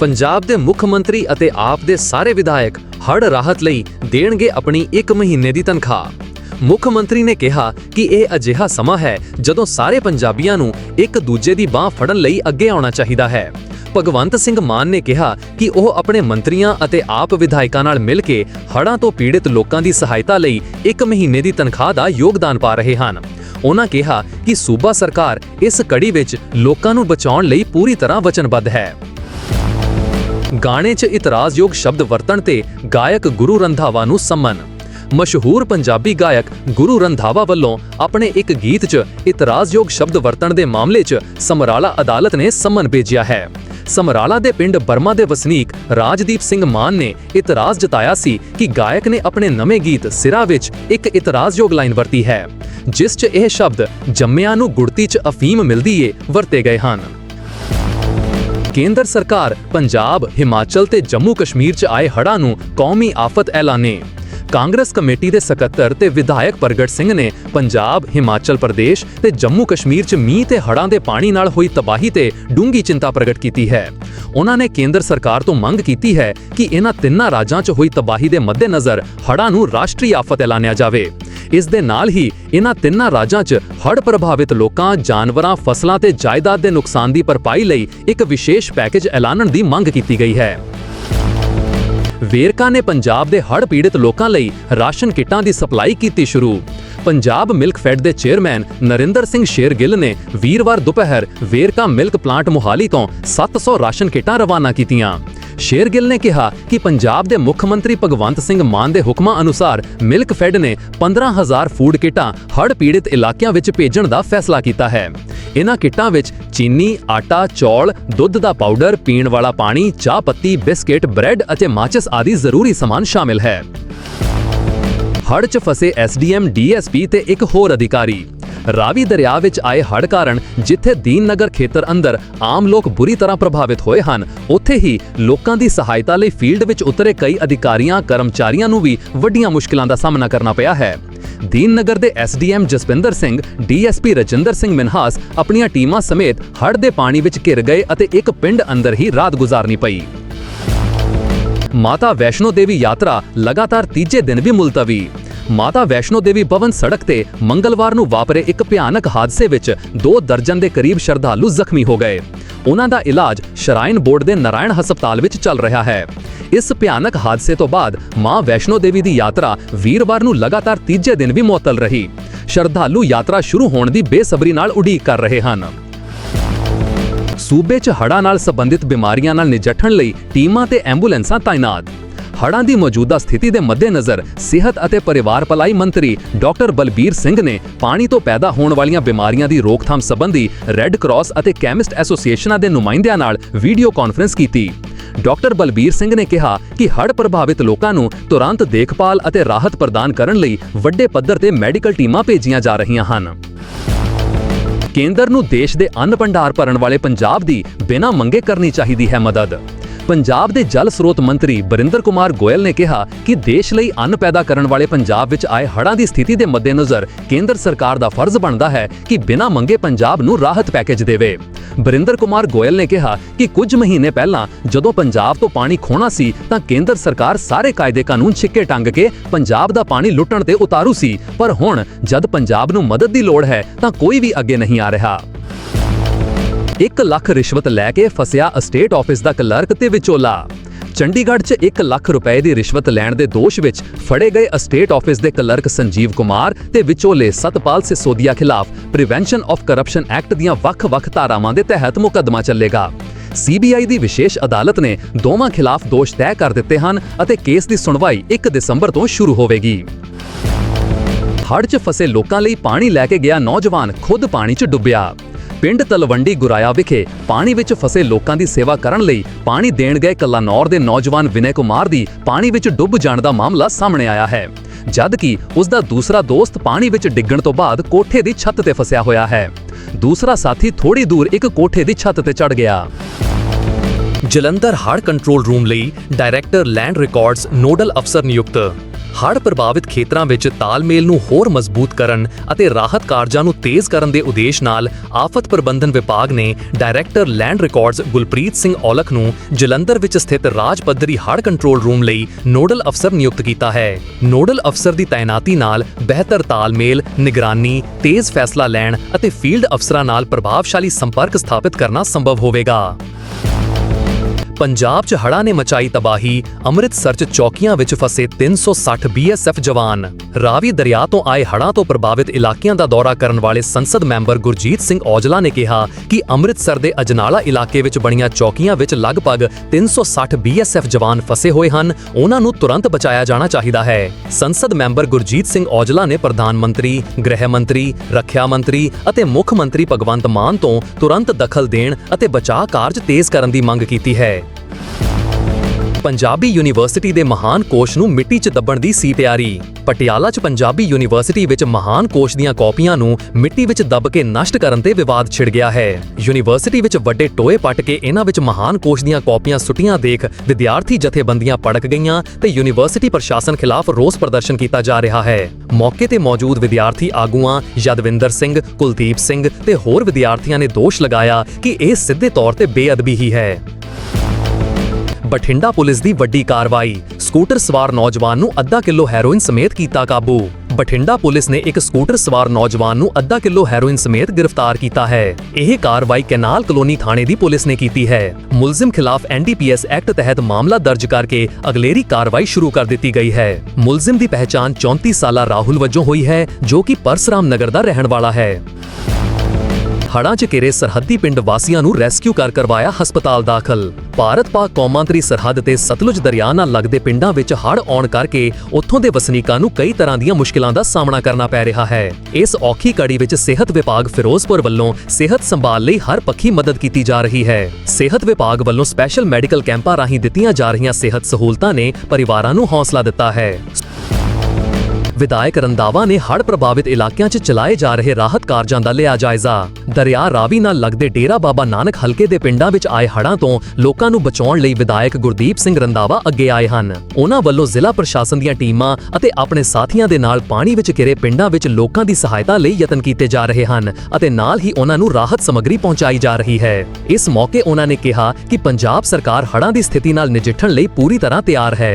ਪੰਜਾਬ ਦੇ ਮੁੱਖ ਮੰਤਰੀ ਅਤੇ ਆਪ ਦੇ ਸਾਰੇ ਵਿਧਾਇਕ ਹੜ੍ਹ ਰਾਹਤ ਲਈ ਦੇਣਗੇ ਆਪਣੀ 1 ਮਹੀਨੇ ਦੀ ਤਨਖਾਹ। ਮੁੱਖ ਮੰਤਰੀ ਨੇ ਕਿਹਾ ਕਿ ਇਹ ਅਜਿਹਾ ਸਮਾਂ ਹੈ ਜਦੋਂ ਸਾਰੇ ਪੰਜਾਬੀਆਂ ਨੂੰ ਇੱਕ ਦੂਜੇ ਦੀ ਬਾਹ ਫੜਨ ਲਈ ਅੱਗੇ ਆਉਣਾ ਚਾਹੀਦਾ ਹੈ। ਭਗਵੰਤ ਸਿੰਘ ਮਾਨ ਨੇ ਕਿਹਾ ਕਿ ਉਹ ਆਪਣੇ ਮੰਤਰੀਆਂ ਅਤੇ ਆਪ ਵਿਧਾਇਕਾਂ ਨਾਲ ਮਿਲ ਕੇ ਹੜ੍ਹਾਂ ਤੋਂ ਪੀੜਿਤ ਲੋਕਾਂ ਦੀ ਸਹਾਇਤਾ ਲਈ 1 ਮਹੀਨੇ ਦੀ ਤਨਖਾਹ ਦਾ ਯੋਗਦਾਨ ਪਾ ਰਹੇ ਹਨ। ਉਹਨਾਂ ਕਿਹਾ ਕਿ ਸੂਬਾ ਸਰਕਾਰ ਇਸ ਕੜੀ ਵਿੱਚ ਲੋਕਾਂ ਨੂੰ ਬਚਾਉਣ ਲਈ ਪੂਰੀ ਤਰ੍ਹਾਂ ਵਚਨਬੱਧ ਹੈ। ਗਾਣੇ 'ਚ ਇਤਰਾਜ਼ਯੋਗ ਸ਼ਬਦ ਵਰਤਣ ਤੇ ਗਾਇਕ ਗੁਰੂ ਰੰਧਾਵਾ ਨੂੰ ਸੰਮਨ। ਮਸ਼ਹੂਰ ਪੰਜਾਬੀ ਗਾਇਕ ਗੁਰੂ ਰੰਧਾਵਾ ਵੱਲੋਂ ਆਪਣੇ ਇੱਕ ਗੀਤ 'ਚ ਇਤਰਾਜ਼ਯੋਗ ਸ਼ਬਦ ਵਰਤਣ ਦੇ ਮਾਮਲੇ 'ਚ ਸਮਰਾਲਾ ਅਦਾਲਤ ਨੇ ਸੰਮਨ ਭੇਜਿਆ ਹੈ। ਸਮਰਾਲਾ ਦੇ ਪਿੰਡ ਬਰਮਾ ਦੇ ਵਸਨੀਕ ਰਾਜਦੀਪ ਸਿੰਘ ਮਾਨ ਨੇ ਇਤਰਾਜ਼ ਜਤਾਇਆ ਸੀ ਕਿ ਗਾਇਕ ਨੇ ਆਪਣੇ ਨਵੇਂ ਗੀਤ ਸਿਰਾ ਵਿੱਚ ਇੱਕ ਇਤਰਾਜ਼ਯੋਗ ਲਾਈਨ ਵਰਤੀ ਹੈ, ਜਿਸ 'ਚ ਇਹ ਸ਼ਬਦ ਜੰਮਿਆਂ ਨੂੰ ਗੁੜਤੀ 'ਚ ਅਫੀਮ ਮਿਲਦੀ ਏ ਵਰਤੇ ਗਏ ਹਨ। ਕੇਂਦਰ ਸਰਕਾਰ ਪੰਜਾਬ ਹਿਮਾਚਲ ਤੇ ਜੰਮੂ ਕਸ਼ਮੀਰ 'ਚ ਆਏ ਹੜ੍ਹਾਂ ਨੂੰ ਕੌਮੀ ਆਫਤ ਐਲਾਨੇ। ਕਾਂਗਰਸ ਕਮੇਟੀ ਦੇ ਸਕੱਤਰ ਤੇ ਵਿਧਾਇਕ ਪ੍ਰਗਟ ਸਿੰਘ ਨੇ ਪੰਜਾਬ ਹਿਮਾਚਲ ਪ੍ਰਦੇਸ਼ ਤੇ ਜੰਮੂ ਕਸ਼ਮੀਰ 'ਚ ਮੀਂਹ ਤੇ ਹੜ੍ਹਾਂ ਦੇ ਪਾਣੀ ਨਾਲ ਹੋਈ ਤਬਾਹੀ ਤੇ ਡੂੰਗੀ ਚਿੰਤਾ ਪ੍ਰਗਟ ਕੀਤੀ ਹੈ ਉਹਨਾਂ ਨੇ ਕੇਂਦਰ ਸਰਕਾਰ ਤੋਂ ਮੰਗ ਕੀਤੀ ਹੈ ਕਿ ਇਹਨਾਂ ਤਿੰਨਾਂ ਰਾਜਾਂ 'ਚ ਹੋਈ ਤਬਾਹੀ ਦੇ ਮੱਦੇਨਜ਼ਰ ਹੜ੍ਹਾਂ ਨੂੰ ਰਾਸ਼ਟਰੀ ਆਫਤ ਐਲਾਨਿਆ ਜਾਵੇ ਇਸ ਦੇ ਨਾਲ ਹੀ ਇਹਨਾਂ ਤਿੰਨਾਂ ਰਾਜਾਂ 'ਚ ਹੜ੍ਹ ਪ੍ਰਭਾਵਿਤ ਲੋਕਾਂ, ਜਾਨਵਰਾਂ, ਫਸਲਾਂ ਤੇ ਜਾਇਦਾਦ ਦੇ ਨੁਕਸਾਨ ਦੀ ਭਰਪਾਈ ਲਈ ਇੱਕ ਵਿਸ਼ੇਸ਼ ਪੈਕੇਜ ਐਲਾਨਣ ਦੀ ਮੰਗ ਕੀਤੀ ਗਈ ਹੈ। ਵੇਰਕਾ ਨੇ ਪੰਜਾਬ ਦੇ ਹੜ੍ਹ ਪੀੜਤ ਲੋਕਾਂ ਲਈ ਰਾਸ਼ਨ ਕਿੱਟਾਂ ਦੀ ਸਪਲਾਈ ਕੀਤੀ ਸ਼ੁਰੂ। ਪੰਜਾਬ ਮਿਲਕ ਫੈਡ ਦੇ ਚੇਅਰਮੈਨ ਨਰਿੰਦਰ ਸਿੰਘ ਸ਼ੇਰਗਿੱਲ ਨੇ ਵੀਰਵਾਰ ਦੁਪਹਿਰ ਵੇਰਕਾ ਮਿਲਕ ਪਲਾਂਟ ਮੁਹਾਲੀ ਤੋਂ 700 ਰਾਸ਼ਨ ਕਿੱਟਾਂ ਰਵਾਨਾ ਕੀਤੀਆਂ। ਸ਼ੇਰਗਿੱਲ ਨੇ ਕਿਹਾ ਕਿ ਪੰਜਾਬ ਦੇ ਮੁੱਖ ਮੰਤਰੀ ਭਗਵੰਤ ਸਿੰਘ ਮਾਨ ਦੇ ਹੁਕਮਾਂ ਅਨੁਸਾਰ ਮਿਲਕ ਫੈਡ ਨੇ 15000 ਫੂਡ ਕਿੱਟਾਂ ਹੜ੍ਹ ਪੀੜਿਤ ਇਲਾਕਿਆਂ ਵਿੱਚ ਭੇਜਣ ਦਾ ਫੈਸਲਾ ਕੀਤਾ ਹੈ ਇਹਨਾਂ ਕਿੱਟਾਂ ਵਿੱਚ ਚੀਨੀ, ਆਟਾ, ਚੌਲ, ਦੁੱਧ ਦਾ ਪਾਊਡਰ, ਪੀਣ ਵਾਲਾ ਪਾਣੀ, ਚਾਹ ਪੱਤੀ, ਬਿਸਕਟ, ਬ੍ਰੈਡ ਅਤੇ ਮਾਚਿਸ ਆਦਿ ਜ਼ਰੂਰੀ ਸਮਾਨ ਸ਼ਾਮਿਲ ਹੈ। ਹੜ੍ਹ 'ਚ ਫਸੇ ਐਸਡੀਐਮ ਡੀਐਸਪੀ ਤੇ ਇੱਕ ਹੋਰ ਅਧਿਕਾਰੀ ਰਾਵੀ ਦਰਿਆ ਵਿੱਚ ਆਏ ਹੜ੍ਹ ਕਾਰਨ ਜਿੱਥੇ ਦੀਨਨਗਰ ਖੇਤਰ ਅੰਦਰ ਆਮ ਲੋਕ ਬੁਰੀ ਤਰ੍ਹਾਂ ਪ੍ਰਭਾਵਿਤ ਹੋਏ ਹਨ, ਉੱਥੇ ਹੀ ਲੋਕਾਂ ਦੀ ਸਹਾਇਤਾ ਲਈ ਫੀਲਡ ਵਿੱਚ ਉਤਰੇ ਕਈ ਅਧਿਕਾਰੀਆਂ, ਕਰਮਚਾਰੀਆਂ ਨੂੰ ਵੀ ਵੱਡੀਆਂ ਮੁਸ਼ਕਲਾਂ ਦਾ ਸਾਹਮਣਾ ਕਰਨਾ ਪਿਆ ਹੈ। ਦੀਨਨਗਰ ਦੇ ਐਸਡੀਐਮ ਜਸਪਿੰਦਰ ਸਿੰਘ ਡੀਐਸਪੀ ਰਜਿੰਦਰ ਸਿੰਘ ਮਿਨਹਾਸ ਆਪਣੀਆਂ ਟੀਮਾਂ ਸਮੇਤ ਹੜ੍ਹ ਦੇ ਪਾਣੀ ਵਿੱਚ ਘਿਰ ਗਏ ਅਤੇ ਇੱਕ ਪਿੰਡ ਅੰਦਰ ਹੀ ਰਾਤ ਗੁਜ਼ਾਰਨੀ ਪਈ। ਮਾਤਾ ਵੈਸ਼ਨੋ ਦੇਵੀ ਯਾਤਰਾ ਲਗਾਤਾਰ ਤੀਜੇ ਦਿਨ ਵੀ ਮੁਲਤਵੀ। ਮਾਤਾ ਵੈਸ਼ਨੋ ਦੇਵੀ ਭਵਨ ਸੜਕ ਤੇ ਮੰਗਲਵਾਰ ਨੂੰ ਵਾਪਰੇ ਇੱਕ ਭਿਆਨਕ ਹਾਦਸੇ ਵਿੱਚ ਦੋ ਦਰਜਨ ਦੇ ਕਰੀਬ ਸ਼ਰਧਾਲੂ ਜ਼ਖਮੀ ਹੋ ਗਏ। ਉਹਨਾਂ ਦਾ ਇਲਾਜ ਸ਼ਰਾਈਨ ਬੋਰਡ ਦੇ ਨਾਰਾਇਣ ਹਸਪਤਾਲ ਵਿੱਚ ਚੱਲ ਰਿਹਾ ਹੈ। ਇਸ ਭਿਆਨਕ ਹਾਦਸੇ ਤੋਂ ਬਾਅਦ ਮਾਂ ਵੈਸ਼ਨੋ ਦੇਵੀ ਦੀ ਯਾਤਰਾ ਵੀਰਵਾਰ ਨੂੰ ਲਗਾਤਾਰ ਤੀਜੇ ਦਿਨ ਵੀ ਮੁਅੱਤਲ ਰਹੀ। ਸ਼ਰਧਾਲੂ ਯਾਤਰਾ ਸ਼ੁਰੂ ਹੋਣ ਦੀ ਬੇਸਬਰੀ ਨਾਲ ਉਡੀਕ ਕਰ ਰਹੇ ਹਨ। ਸੂਬੇ 'ਚ ਹੜ੍ਹਾਂ ਨਾਲ ਸੰਬੰਧਿਤ ਬਿਮਾਰੀਆਂ ਨਾਲ ਨਜਿੱਠਣ ਲਈ ਟੀਮਾਂ ਤੇ ਐਂਬੂਲੈਂਸਾਂ ਤਾਇਨਾਤ। ਹੜ੍ਹਾਂ ਦੀ ਮੌਜੂਦਾ ਸਥਿਤੀ ਦੇ ਮੱਦੇਨਜ਼ਰ ਸਿਹਤ ਅਤੇ ਪਰਿਵਾਰ ਭਲਾਈ ਮੰਤਰੀ ਡਾਕਟਰ ਬਲਬੀਰ ਸਿੰਘ ਨੇ ਪਾਣੀ ਤੋਂ ਪੈਦਾ ਹੋਣ ਵਾਲੀਆਂ ਬਿਮਾਰੀਆਂ ਦੀ ਰੋਕਥਾਮ ਸੰਬੰਧੀ ਰੈੱਡ ਕਰਾਸ ਅਤੇ ਕੈਮਿਸਟ ਐਸੋਸੀਏਸ਼ਨਾਂ ਦੇ ਨੁਮਾਇੰਦਿਆਂ ਨਾਲ ਵੀਡੀਓ ਕਾਨਫਰੰਸ ਕੀਤੀ। ਡਾਕਟਰ ਬਲਬੀਰ ਸਿੰਘ ਨੇ ਕਿਹਾ ਕਿ ਹੜ੍ਹ ਪ੍ਰਭਾਵਿਤ ਲੋਕਾਂ ਨੂੰ ਤੁਰੰਤ ਦੇਖਭਾਲ ਅਤੇ ਰਾਹਤ ਪ੍ਰਦਾਨ ਕਰਨ ਲਈ ਵੱਡੇ ਪੱਧਰ ਤੇ ਮੈਡੀਕਲ ਟੀਮਾਂ ਭੇਜੀਆਂ ਜਾ ਰਹੀਆਂ ਹਨ। ਕੇਂਦਰ ਨੂੰ ਦੇਸ਼ ਦੇ ਅੰਨ ਭੰਡਾਰ ਭਰਨ ਵਾਲੇ ਪੰਜਾਬ ਦੀ ਬਿਨਾਂ ਮੰਗੇ ਕਰਨੀ ਚਾਹੀਦੀ ਹੈ ਮਦਦ। ਪੰਜਾਬ ਦੇ ਜਲ ਸਰੋਤ ਮੰਤਰੀ ਬਰਿੰਦਰ ਕੁਮਾਰ ਗੋਇਲ ਨੇ ਕਿਹਾ ਕਿ ਦੇਸ਼ ਲਈ ਅੰਨ ਪੈਦਾ ਕਰਨ ਵਾਲੇ ਪੰਜਾਬ ਵਿੱਚ ਆਏ ਹੜ੍ਹਾਂ ਦੀ ਸਥਿਤੀ ਦੇ ਮੱਦੇਨਜ਼ਰ ਕੇਂਦਰ ਸਰਕਾਰ ਦਾ ਫਰਜ਼ ਬਣਦਾ ਹੈ ਕਿ ਬਿਨਾਂ ਮੰਗੇ ਪੰਜਾਬ ਨੂੰ ਰਾਹਤ ਪੈਕੇਜ ਦੇਵੇ। ਬਰਿੰਦਰ ਕੁਮਾਰ ਗੋਇਲ ਨੇ ਕਿਹਾ ਕਿ ਕੁਝ ਮਹੀਨੇ ਪਹਿਲਾਂ ਜਦੋਂ ਪੰਜਾਬ ਤੋਂ ਪਾਣੀ ਖੋਣਾ ਸੀ ਤਾਂ ਕੇਂਦਰ ਸਰਕਾਰ ਸਾਰੇ ਕਾਇਦੇ ਕਾਨੂੰਨ ਛਿੱਕੇ ਟੰਗ ਕੇ ਪੰਜਾਬ ਦਾ ਪਾਣੀ ਲੁੱਟਣ ਤੇ ਉਤਾਰੂ ਸੀ, ਪਰ ਹੁਣ ਜਦ ਪੰਜਾਬ ਨੂੰ ਮਦਦ ਦੀ ਲੋੜ ਹੈ ਤਾਂ ਕੋਈ ਵੀ ਅੱਗੇ ਨਹੀਂ ਆ ਰਿਹਾ। 1 ਲੱਖ ਰਿਸ਼ਵਤ ਲੈ ਕੇ ਫਸਿਆ ਅਸਟੇਟ ਆਫਿਸ ਦਾ ਕਲਰਕ ਤੇ ਵਿਚੋਲਾ। ਚੰਡੀਗੜ੍ਹ 'ਚ 1 ਲੱਖ ਰੁਪਏ ਦੀ ਰਿਸ਼ਵਤ ਲੈਣ ਦੇ ਦੋਸ਼ ਵਿੱਚ ਫੜੇ ਗਏ ਅਸਟੇਟ ਆਫਿਸ ਦੇ ਕਲਰਕ ਸੰਜੀਵ ਕੁਮਾਰ ਤੇ ਵਿਚੋਲੇ ਸਤਪਾਲ ਸਿਸੋਦੀਆ ਖਿਲਾਫ ਪ੍ਰੀਵੈਂਸ਼ਨ ਆਫ ਕਰਪਸ਼ਨ ਐਕਟ ਦੀਆਂ ਵੱਖ-ਵੱਖ ਧਾਰਾਵਾਂ ਦੇ ਤਹਿਤ ਮੁਕੱਦਮਾ ਚੱਲੇਗਾ। ਸੀਬੀਆਈ ਦੀ ਵਿਸ਼ੇਸ਼ ਅਦਾਲਤ ਨੇ ਦੋਵਾਂ ਖਿਲਾਫ ਦੋਸ਼ ਤੈਅ ਕਰ ਦਿੱਤੇ ਹਨ ਅਤੇ ਕੇਸ ਦੀ ਸੁਣਵਾਈ 1 ਦਸੰਬਰ ਤੋਂ ਸ਼ੁਰੂ ਹੋਵੇਗੀ। ਹੜ੍ਹ 'ਚ ਫਸੇ ਲੋਕਾਂ ਲਈ ਪਾਣੀ ਲੈ ਕੇ ਗਿਆ ਨੌਜਵਾਨ ਖੁਦ ਪਾਣੀ 'ਚ ਡੁੱਬਿਆ। ਪਿੰਡ ਤਲਵੰਡੀ ਗੁਰਾਇਆ ਵਿਖੇ ਪਾਣੀ ਵਿੱਚ ਫਸੇ ਲੋਕਾਂ ਦੀ ਸੇਵਾ ਕਰਨ ਲਈ ਪਾਣੀ ਦੇਣ ਗਏ ਕਲਾਨੌਰ ਦੇ ਨੌਜਵਾਨ ਵਿਨੈ ਕੁਮਾਰ ਦੀ ਪਾਣੀ ਵਿੱਚ ਡੁੱਬ ਜਾਣ ਦਾ ਮਾਮਲਾ ਸਾਹਮਣੇ ਆਇਆ ਹੈ। ਜਦ ਕਿ ਉਸ ਦਾ ਦੂਸਰਾ ਦੋਸਤ ਪਾਣੀ ਵਿੱਚ ਡਿੱਗਣ ਤੋਂ ਬਾਅਦ ਕੋਠੇ ਦੀ ਛੱਤ ਤੇ ਫਸਿਆ ਹੋਇਆ ਹੈ। ਦੂਸਰਾ ਸਾਥੀ ਥੋੜੀ ਦੂਰ ਇੱਕ ਕੋਠੇ ਦੀ ਛੱਤ ਤੇ ਚੜ ਗਿਆ। ਜਲੰਧਰ ਹੜ੍ਹ ਕੰਟਰੋਲ ਰੂਮ ਲਈ ਡਾਇਰੈਕਟਰ ਲੈਂਡ ਰਿਕਾਰਡਸ ਨੋਡਲ ਅਫਸਰ ਨਿਯੁਕਤ ਹੜ੍ਹ ਪ੍ਰਭਾਵਿਤ ਖੇਤਰਾਂ ਵਿੱਚ ਤਾਲਮੇਲ ਨੂੰ ਹੋਰ ਮਜ਼ਬੂਤ ਕਰਨ ਅਤੇ ਰਾਹਤ ਕਾਰਜਾਂ ਨੂੰ ਤੇਜ਼ ਕਰਨ ਦੇ ਉਦੇਸ਼ ਨਾਲ ਆਫਤ ਪ੍ਰਬੰਧਨ ਵਿਭਾਗ ਨੇ director land records Gulpreet Singh Aulakh ਨੂੰ ਜਲੰਧਰ ਵਿੱਚ ਸਥਿਤ ਰਾਜ ਪੱਧਰੀ ਹੜ੍ਹ ਕੰਟਰੋਲ ਰੂਮ ਲਈ ਨੋਡਲ ਅਫਸਰ ਨਿਯੁਕਤ ਕੀਤਾ ਹੈ। ਨੋਡਲ ਅਫਸਰ ਦੀ ਤਾਇਨਾਤੀ ਨਾਲ ਬਿਹਤਰ ਤਾਲਮੇਲ, ਨਿਗਰਾਨੀ, ਤੇਜ਼ ਫੈਸਲਾ ਲੈਣ ਅਤੇ ਫੀਲਡ ਅਫਸਰਾਂ ਨਾਲ ਪ੍ਰਭਾਵਸ਼ਾਲੀ ਸੰਪਰਕ ਸਥਾਪਿਤ ਕਰਨਾ ਸੰਭਵ ਹੋਵੇਗਾ। ਪੰਜਾਬ 'ਚ ਹੜ੍ਹਾਂ ਨੇ ਮਚਾਈ ਤਬਾਹੀ, ਅੰਮ੍ਰਿਤਸਰ 'ਚ ਚੌਕੀਆਂ ਵਿੱਚ ਫਸੇ 360 ਬੀਐਸਐਫ ਜਵਾਨ। ਰਾਵੀ ਦਰਿਆ ਤੋਂ ਆਏ ਹੜ੍ਹਾਂ ਤੋਂ ਪ੍ਰਭਾਵਿਤ ਇਲਾਕਿਆਂ ਦਾ ਦੌਰਾ ਕਰਨ ਵਾਲੇ ਸੰਸਦ ਮੈਂਬਰ ਗੁਰਜੀਤ ਸਿੰਘ ਔਜਲਾ ਨੇ ਕਿਹਾ ਕਿ ਅੰਮ੍ਰਿਤਸਰ ਦੇ ਅਜਨਾਲਾ ਇਲਾਕੇ ਵਿੱਚ ਬਣੀਆਂ ਚੌਕੀਆਂ ਵਿੱਚ ਲਗਭਗ 360 ਬੀਐਸਐਫ ਜਵਾਨ ਫਸੇ ਹੋਏ ਹਨ। ਉਹਨਾਂ ਨੂੰ ਤੁਰੰਤ ਬਚਾਇਆ ਜਾਣਾ ਚਾਹੀਦਾ ਹੈ। ਸੰਸਦ ਮੈਂਬਰ ਗੁਰਜੀਤ ਸਿੰਘ ਔਜਲਾ ਨੇ ਪ੍ਰਧਾਨ ਮੰਤਰੀ, ਗ੍ਰਹਿ ਮੰਤਰੀ, ਰੱਖਿਆ ਮੰਤਰੀ ਅਤੇ ਮੁੱਖ ਮੰਤਰੀ ਭਗਵੰਤ ਮਾਨ ਤੋਂ ਤੁਰੰਤ ਦਖਲ ਦੇਣ ਅਤੇ ਬਚਾਅ ਕਾਰਜ ਤੇਜ਼ ਕਰਨ ਦੀ ਮੰਗ ਕੀਤੀ ਹੈ। ਪੰਜਾਬੀ ਯੂਨੀਵਰਸਿਟੀ ਦੇ ਮਹਾਨ ਕੋਸ਼ ਨੂੰ ਮਿੱਟੀ 'ਚ ਦੱਬਣ ਦੀ ਸੀ ਤਿਆਰੀ। ਪਟਿਆਲਾ 'ਚ ਪੰਜਾਬੀ ਯੂਨੀਵਰਸਿਟੀ ਵਿੱਚ ਮਹਾਨ ਕੋਸ਼ ਦੀਆਂ ਕਾਪੀਆਂ ਨੂੰ ਮਿੱਟੀ ਵਿੱਚ ਦੱਬ ਕੇ ਨਸ਼ਟ ਕਰਨ ਤੇ ਵਿਵਾਦ ਛਿੜ ਗਿਆ ਹੈ। ਯੂਨੀਵਰਸਿਟੀ ਵਿੱਚ ਵੱਡੇ ਟੋਏ ਪੱਟ ਕੇ ਇਹਨਾਂ ਵਿੱਚ ਮਹਾਨ ਕੋਸ਼ ਦੀਆਂ ਕਾਪੀਆਂ ਸੁੱਟੀਆਂ ਦੇਖ ਵਿਦਿਆਰਥੀ ਜਥੇਬੰਦੀਆਂ ਪੜਕ ਗਈਆਂ ਤੇ ਯੂਨੀਵਰਸਿਟੀ ਪ੍ਰਸ਼ਾਸਨ ਖਿਲਾਫ ਰੋਸ ਪ੍ਰਦਰਸ਼ਨ ਕੀਤਾ ਜਾ ਰਿਹਾ ਹੈ। ਮੌਕੇ ਤੇ ਮੌਜੂਦ ਵਿਦਿਆਰਥੀ ਆਗੂਆਂ ਯਦਵਿੰਦਰ ਸਿੰਘ, ਕੁਲਦੀਪ ਸਿੰਘ ਤੇ ਹੋਰ ਵਿਦਿਆਰਥੀਆਂ ਨੇ ਦੋਸ਼ ਲਗਾਇਆ ਕਿ ਇਹ ਸਿੱਧੇ ਤੌਰ ਤੇ ਬੇਅਦਬੀ ਹੀ ਹੈ। ਬਠਿੰਡਾ ਪੁਲਿਸ ਦੀ ਵੱਡੀ ਕਾਰਵਾਈ। ਸਕੂਟਰ ਸਵਾਰ ਨੌਜਵਾਨ ਨੂੰ ਅੱਧਾ ਕਿਲੋ ਹੈਰੋਇਨ ਸਮੇਤ ਕੀਤਾ ਕਾਬੂ। ਬਠਿੰਡਾ ਪੁਲਿਸ ਨੇ ਇੱਕ ਸਕੂਟਰ ਸਵਾਰ ਨੌਜਵਾਨ ਨੂੰ ਅੱਧਾ ਕਿਲੋ ਹੈਰੋਇਨ ਸਮੇਤ ਗ੍ਰਿਫਤਾਰ ਕੀਤਾ ਹੈ। ਇਹ ਕਾਰਵਾਈ ਕੈਨਾਲ ਕਲੋਨੀ ਥਾਣੇ ਦੀ ਪੁਲਿਸ ਨੇ ਕੀਤੀ ਹੈ। ਮੁਲਜ਼ਮ ਖਿਲਾਫ ਐਨਡੀਪੀਐਸ ਐਕਟ ਤਹਿਤ ਮਾਮਲਾ ਦਰਜ ਕਰਕੇ ਅਗਲੇਰੀ ਕਾਰਵਾਈ ਸ਼ੁਰੂ ਕਰ ਦਿੱਤੀ ਗਈ ਹੈ। ਮੁਲਜ਼ਮ ਦੀ ਪਹਿਚਾਣ 34 ਸਾਲਾ ਰਾਹੁਲ ਵਜੋਂ ਹੋਈ ਹੈ, ਜੋ ਕਿ ਪਰਸਰਾਮ ਨਗਰ ਦਾ ਰਹਿਣ ਵਾਲਾ ਹੈ। ਹੜ੍ਹਾਂ 'ਚ ਘਿਰੇ ਸਰਹੱਦੀ ਪਿੰਡ ਵਾਸੀਆਂ ਨੂੰ ਰੈਸਕਿਊ ਕਰ ਕਰਵਾਇਆ ਹਸਪਤਾਲ ਦਾਖਲ। ਭਾਰਤ-ਪਾਕ ਕੌਮਾਂਤਰੀ ਸਰਹੱਦ ਤੇ ਸਤਲੁਜ ਦਰਿਆ ਨਾਲ ਲੱਗਦੇ ਪਿੰਡਾਂ ਵਿੱਚ ਹੜ੍ਹ ਆਉਣ ਕਰਕੇ ਉੱਥੋਂ ਦੇ ਵਸਨੀਕਾਂ ਨੂੰ ਕਈ ਤਰ੍ਹਾਂ ਦੀਆਂ ਮੁਸ਼ਕਲਾਂ ਦਾ ਸਾਹਮਣਾ ਕਰਨਾ ਪੈ ਰਿਹਾ ਹੈ। ਇਸ ਔਖੀ ਕੜੀ ਵਿੱਚ ਸਿਹਤ ਵਿਭਾਗ ਫਿਰੋਜ਼ਪੁਰ ਵੱਲੋਂ ਸਿਹਤ ਸੰਭਾਲ ਲਈ ਹਰ ਪੱਖੀ ਮਦਦ ਕੀਤੀ ਜਾ ਰਹੀ ਹੈ। ਸਿਹਤ ਵਿਭਾਗ ਵੱਲੋਂ ਸਪੈਸ਼ਲ ਮੈਡੀਕਲ ਕੈਂਪਾਂ ਰਾਹੀਂ ਦਿੱਤੀਆਂ ਜਾ ਰਹੀਆਂ ਸਿਹਤ ਸਹੂਲਤਾਂ ਨੇ ਪਰਿਵਾਰਾਂ ਨੂੰ ਹੌਸਲਾ ਦਿੱਤਾ ਹੈ। ਵਿਧਾਇਕ ਰੰਦਾਵਾ ਨੇ ਹੜ੍ਹ ਪ੍ਰਭਾਵਿਤ ਇਲਾਕਿਆਂ 'ਚ ਚਲਾਏ ਜਾ ਰਹੇ ਰਾਹਤ ਕਾਰਜਾਂ ਦਾ ਲਿਆ ਜਾਇਜ਼ਾ। ਦਰਿਆ ਰਾਵੀ ਨਾਲ ਲੱਗਦੇ ਡੇਰਾ ਬਾਬਾ ਨਾਨਕ ਹਲਕੇ ਦੇ ਪਿੰਡਾਂ ਵਿੱਚ ਆਏ ਹੜ੍ਹਾਂ ਤੋਂ ਲੋਕਾਂ ਨੂੰ ਬਚਾਉਣ ਲਈ ਵਿਧਾਇਕ ਗੁਰਦੀਪ ਸਿੰਘ ਰੰਦਾਵਾ ਅੱਗੇ ਆਏ ਹਨ। ਉਹਨਾਂ ਵੱਲੋਂ ਜ਼ਿਲ੍ਹਾ ਪ੍ਰਸ਼ਾਸਨ ਦੀਆਂ ਟੀਮਾਂ ਅਤੇ ਆਪਣੇ ਸਾਥੀਆਂ ਦੇ ਨਾਲ ਪਾਣੀ ਵਿੱਚ ਘਿਰੇ ਪਿੰਡਾਂ ਵਿੱਚ ਲੋਕਾਂ ਦੀ ਸਹਾਇਤਾ ਲਈ ਯਤਨ ਕੀਤੇ ਜਾ ਰਹੇ ਹਨ ਅਤੇ ਨਾਲ ਹੀ ਉਹਨਾਂ ਨੂੰ ਰਾਹਤ ਸਮੱਗਰੀ ਪਹੁੰਚਾਈ ਜਾ ਰਹੀ ਹੈ। ਇਸ ਮੌਕੇ ਉਹਨਾਂ ਨੇ ਕਿਹਾ ਕਿ ਪੰਜਾਬ ਸਰਕਾਰ ਹੜ੍ਹਾਂ ਦੀ ਸਥਿਤੀ ਨਾਲ ਨਜਿੱਠਣ ਲਈ ਪੂਰੀ ਤਰ੍ਹਾਂ ਤਿਆਰ ਹੈ।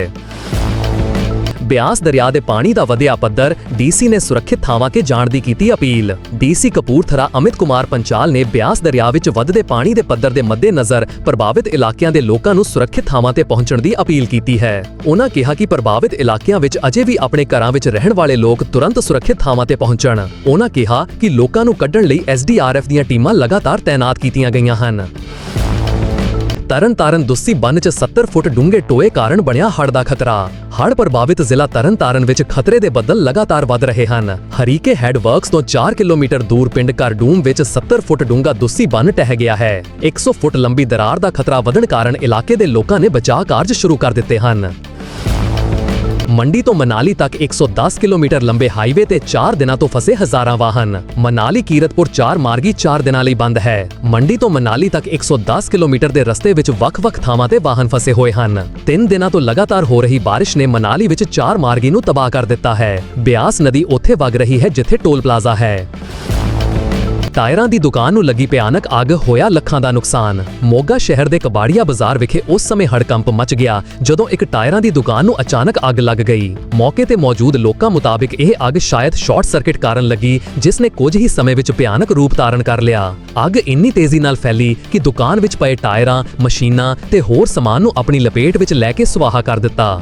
ਬਿਆਸ ਦਰਿਆ ਦੇ ਪਾਣੀ ਦਾ ਵਧਿਆ ਪੱਧਰ ਡੀਸੀ ਨੇ ਸੁਰੱਖਿਅਤ ਥਾਵਾਂ 'ਤੇ ਜਾਣ ਦੀ ਕੀਤੀ ਅਪੀਲ। ਡੀਸੀ ਕਪੂਰਥਲਾ ਅਮਿਤ ਕੁਮਾਰ ਪੰਚਾਲ ਨੇ ਬਿਆਸ ਦਰਿਆ ਵਿੱਚ ਵਧਦੇ ਪਾਣੀ ਦੇ ਪੱਧਰ ਦੇ ਮੱਦੇਨਜ਼ਰ ਪ੍ਰਭਾਵਿਤ ਇਲਾਕਿਆਂ ਦੇ ਲੋਕਾਂ ਨੂੰ ਸੁਰੱਖਿਅਤ ਥਾਵਾਂ 'ਤੇ ਪਹੁੰਚਣ ਦੀ ਅਪੀਲ ਕੀਤੀ ਹੈ। ਉਹਨਾਂ ਕਿਹਾ ਕਿ ਪ੍ਰਭਾਵਿਤ ਇਲਾਕਿਆਂ ਵਿੱਚ ਅਜੇ ਵੀ ਆਪਣੇ ਘਰਾਂ ਵਿੱਚ ਰਹਿਣ ਵਾਲੇ ਲੋਕ ਤੁਰੰਤ ਸੁਰੱਖਿਅਤ ਥਾਵਾਂ 'ਤੇ ਪਹੁੰਚਣ। ਉਹਨਾਂ ਕਿਹਾ ਕਿ ਲੋਕਾਂ ਨੂੰ ਕੱਢਣ ਲਈ ਐਸਡੀਆਰਐਫ ਦੀਆਂ ਟੀਮਾਂ ਲਗਾਤਾਰ ਤਾਇਨਾਤ ਕੀਤੀਆਂ ਗਈਆਂ ਹਨ। ਤਰਨਤਾਰਨ ਦੁੱਸੀ ਬੰਨ 'ਚ 70 ਫੁੱਟ ਡੂੰਘੇ ਟੋਏ ਕਾਰਨ ਬਣਿਆ ਹੜ੍ਹ ਦਾ ਖਤਰਾ। ਹੜ੍ਹ ਪ੍ਰਭਾਵਿਤ ਜ਼ਿਲ੍ਹਾ ਤਰਨਤਾਰਨ ਵਿੱਚ ਖਤਰੇ ਦੇ ਬੱਦਲ ਲਗਾਤਾਰ ਵੱਧ ਰਹੇ ਹਨ। ਹਰੀਕੇ ਹੈਡਵਰਕਸ ਤੋਂ 4 ਕਿਲੋਮੀਟਰ ਦੂਰ ਪਿੰਡ ਕਰਡੂਮ ਵਿੱਚ 70 ਫੁੱਟ ਡੂੰਘਾ ਦੁੱਸੀ ਬੰਨ ਟਹਿ ਗਿਆ ਹੈ। 100 ਫੁੱਟ ਲੰਬੀ ਦਰਾਰ ਦਾ ਖਤਰਾ ਵਧਣ ਕਾਰਨ ਇਲਾਕੇ ਦੇ ਲੋਕਾਂ ਨੇ ਬਚਾਅ ਕਾਰਜ ਸ਼ੁਰੂ ਕਰ ਦਿੱਤੇ ਹਨ। ਮੰਡੀ ਤੋਂ ਮਨਾਲੀ ਤੱਕ 110 ਕਿਲੋਮੀਟਰ ਲੰਬੇ ਹਾਈਵੇ ਤੇ 4 ਦਿਨਾਂ ਤੋਂ ਫਸੇ ਹਜ਼ਾਰਾਂ ਵਾਹਨ। ਮਨਾਲੀ ਕੀਰਤਪੁਰ 4 ਮਾਰਗੀ 4 ਦਿਨਾਂ ਲਈ ਬੰਦ ਹੈ। ਮੰਡੀ ਤੋਂ ਮਨਾਲੀ ਤੱਕ 110 ਕਿਲੋਮੀਟਰ ਦੇ ਰਸਤੇ ਵਿੱਚ ਵੱਖ-ਵੱਖ ਥਾਵਾਂ ਤੇ ਵਾਹਨ ਫਸੇ ਹੋਏ ਹਨ। 3 ਦਿਨਾਂ ਤੋਂ ਲਗਾਤਾਰ ਹੋ ਰਹੀ ਬਾਰਿਸ਼ ਨੇ ਮਨਾਲੀ ਵਿੱਚ 4 ਮਾਰਗੀ ਨੂੰ ਤਬਾਹ ਕਰ ਦਿੱਤਾ ਹੈ। ਬਿਆਸ ਨਦੀ ਉੱਥੇ ਵਗ ਰਹੀ ਹੈ ਜਿੱਥੇ ਟੋਲ ਪਲਾਜ਼ਾ ਹੈ। ਟਾਇਰਾਂ ਦੀ ਦੁਕਾਨ ਨੂੰ ਲੱਗੀ ਭਿਆਨਕ ਅੱਗ ਹੋਇਆ ਲੱਖਾਂ ਦਾ ਨੁਕਸਾਨ। ਮੋਗਾ ਸ਼ਹਿਰ ਦੇ ਕਬਾੜੀਆ ਬਾਜ਼ਾਰ ਵਿਖੇ ਉਸ ਸਮੇਂ ਹੜਕੰਪ ਮਚ ਗਿਆ, ਜਦੋਂ ਇੱਕ ਟਾਇਰਾਂ ਦੀ ਦੁਕਾਨ ਨੂੰ ਅਚਾਨਕ ਅੱਗ ਲੱਗ ਗਈ। ਮੌਕੇ ਤੇ ਮੌਜੂਦ ਲੋਕਾਂ ਮੁਤਾਬਿਕ ਇਹ ਅੱਗ ਸ਼ਾਇਦ ਸ਼ਾਰਟ ਸਰਕਟ ਕਾਰਨ ਲੱਗੀ, ਜਿਸ ਨੇ ਕੁਝ ਹੀ ਸਮੇਂ ਵਿੱਚ ਭਿਆਨਕ ਰੂਪ ਧਾਰਨ ਕਰ ਲਿਆ। ਅੱਗ ਇੰਨੀ ਤੇਜ਼ੀ ਨਾਲ ਫੈਲੀ ਕਿ ਦੁਕਾਨ ਵਿੱਚ ਪਏ ਟਾਇਰਾਂ, ਮਸ਼ੀਨਾਂ ਤੇ ਹੋਰ ਸਮਾਨ ਨੂੰ ਆਪਣੀ ਲਪੇਟ ਵਿੱਚ ਲੈ ਕੇ ਸੁਆਹਾ ਕਰ ਦਿੱਤਾ।